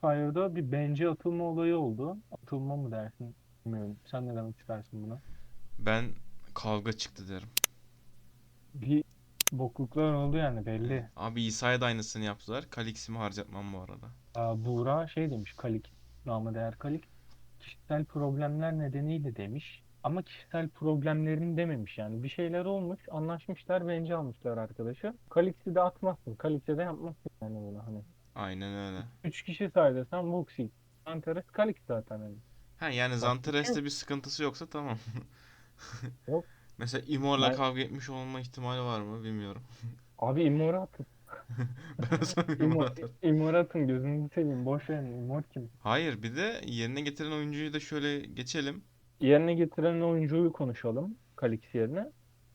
Fire'da bir bence atılma olayı oldu. Atılma mı dersin? Bilmiyorum. Sen ne demek istersin buna? Ben kavga çıktı derim. Bir bokluklar oldu yani belli. Abi İsa'ya da aynısını yaptılar. Kalix'imi harcatmam bu arada. Aa, Buğra şey demiş Kalik, namı değer Kalik. Kişisel problemler nedeniyle demiş. Ama kişisel problemlerini dememiş yani. Bir şeyler olmuş, anlaşmışlar, bence almışlar arkadaşı. Kalix'i de atmazsın. Kalix'e de yapmazsın yani bunu hani. Aynen öyle. Üç kişi saydı sen Vuxi. Antares Kalix zaten hani. Ha yani Zantares'te bir sıkıntısı yoksa tamam. Yok. Mesela Imor'la Ben- kavga etmiş olma ihtimali var mı bilmiyorum. Abi Immor'u atın. Ben zaman Imor atarım. Immor'u atın gözünüzü seveyim. Boş verin. Immor kim? Hayır bir de yerine getiren oyuncuyu da şöyle geçelim. Yerine getiren oyuncuyu konuşalım. Kalix yerine.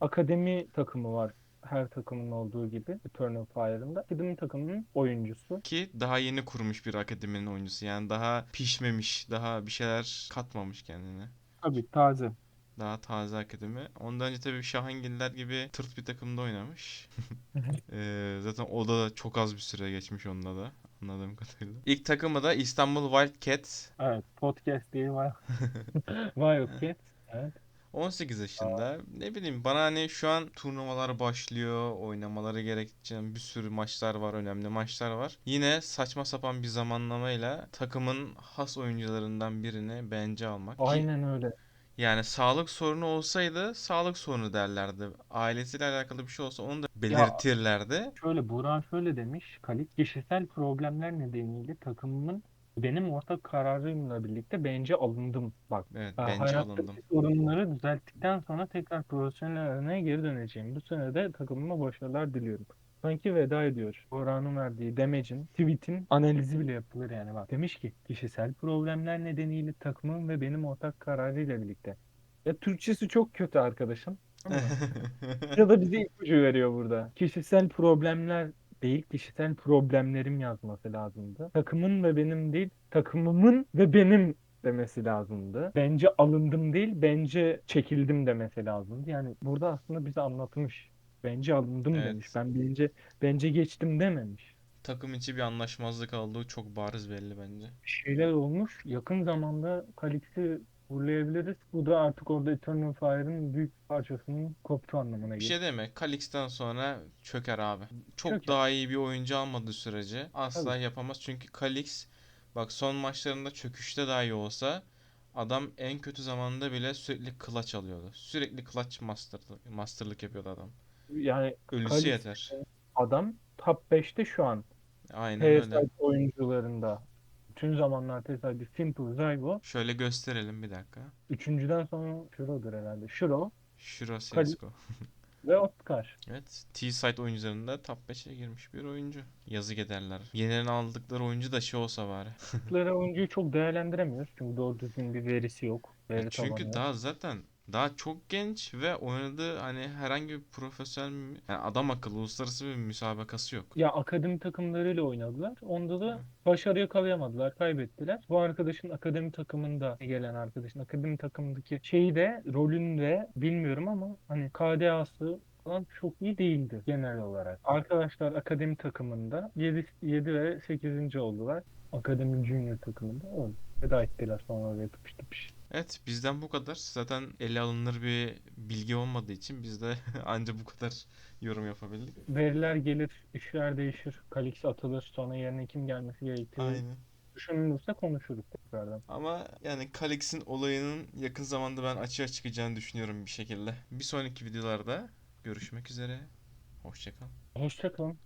Akademi takımı var. Her takımın olduğu gibi Eternal Fire'ın da. Akademi takımının oyuncusu. Ki daha yeni kurmuş bir akademinin oyuncusu. Yani daha pişmemiş, daha bir şeyler katmamış kendine. Tabii taze. Daha taze akademi. Ondan önce tabii Şahangiller gibi tırt bir takımda oynamış. Ee, zaten o da çok az bir süre geçmiş onda da. Anladığım kadarıyla. İlk takımı da İstanbul Wildcats. Evet. Podcast diye var. Wildcat. Evet. 18 yaşında. Ne bileyim bana hani şu an turnuvalar başlıyor. Oynamaları gerektiğin bir sürü maçlar var. Önemli maçlar var. Yine saçma sapan bir zamanlamayla takımın has oyuncularından birini bence almak. Aynen öyle. Yani sağlık sorunu olsaydı sağlık sorunu derlerdi. Ailesiyle alakalı bir şey olsa onu da belirtirlerdi. Şöyle Burak şöyle demiş. Kalix kişisel problemler nedeniyle takımımın benim ortak kararımla birlikte bence alındım. Bak Evet Ha, bence hayattaki alındım. sorunları düzelttikten sonra tekrar profesyonel arenaya geri döneceğim. Bu sene de takımıma başarılar diliyorum. Sanki veda ediyor. Orhan'ın verdiği demecin, tweet'in analizi bile yapılır yani bak. Demiş ki kişisel problemler nedeniyle takımım ve benim ortak kararıyla birlikte. Ya Türkçesi çok kötü arkadaşım. Tamam mı? ya da bize ipucu veriyor burada. Kişisel problemler değil, kişisel problemlerim yazması lazımdı. Takımın ve benim değil, takımımın ve benim demesi lazımdı. Bence alındım değil, bence çekildim demesi lazımdı. Yani burada aslında bize anlatmış. Bence alındım Evet. demiş. Ben bence bence geçtim dememiş. Takım içi bir anlaşmazlık olduğu çok bariz belli bence. Bir şeyler olmuş. Yakın zamanda Kalix'i vurlayabiliriz. Bu da artık orada Eternal Fire'ın büyük parçasının koptu anlamına Bir geliyor. şey deme. Kalix'ten sonra çöker abi. Çok Çöker. daha iyi bir oyuncu almadığı sürece asla Tabii. yapamaz. Çünkü Kalix bak son maçlarında çöküşte dahi olsa adam en kötü zamanda bile sürekli clutch alıyordu. Sürekli clutch masterlık, masterlık yapıyordu adam. Yani Ölüsü Kalix yeter. adam top 5'te şu an. Aynen öyle. Parasite oyuncularında. Bütün zamanlar tesadüf Simple Zygo. Şöyle gösterelim bir dakika. Üçüncüden sonra Shuro'dur herhalde. Shiro Kalix. CSGO. ve Oscar. Evet. T-Side oyuncularında top 5'e girmiş bir oyuncu. Yazık ederler. Yenilerini aldıkları oyuncu da şey olsa bari. Tıkları oyuncuyu çok değerlendiremiyoruz. Çünkü doğru düzgün bir verisi yok. Veri tabanı çünkü yok. daha zaten daha çok genç ve oynadığı hani herhangi bir profesyonel yani adam akıllı uluslararası bir müsabakası yok. Ya akademi takımlarıyla oynadılar. Onda da başarı yakalayamadılar. Kaybettiler. Bu arkadaşın akademi takımında gelen arkadaşın akademi takımındaki şeyi de rolünü de bilmiyorum ama hani KDA'sı falan çok iyi değildi genel olarak. Arkadaşlar akademi takımında 7, 7 ve 8. oldular. Akademi Junior takımında öyle. Veda ettiler sonra oraya tıpış tıpış. Evet bizden bu kadar. Zaten ele alınır bir bilgi olmadığı için biz de anca bu kadar yorum yapabildik. Veriler gelir, işler değişir. Kalix atılır, sonra yerine kim gelmesi gerektiği Aynen. düşünülürse konuşuruz tekrardan. Ama yani Kalix'in olayının yakın zamanda ben açığa çıkacağını düşünüyorum bir şekilde. Bir sonraki videolarda görüşmek üzere. Hoşçakal. Hoşçakalın.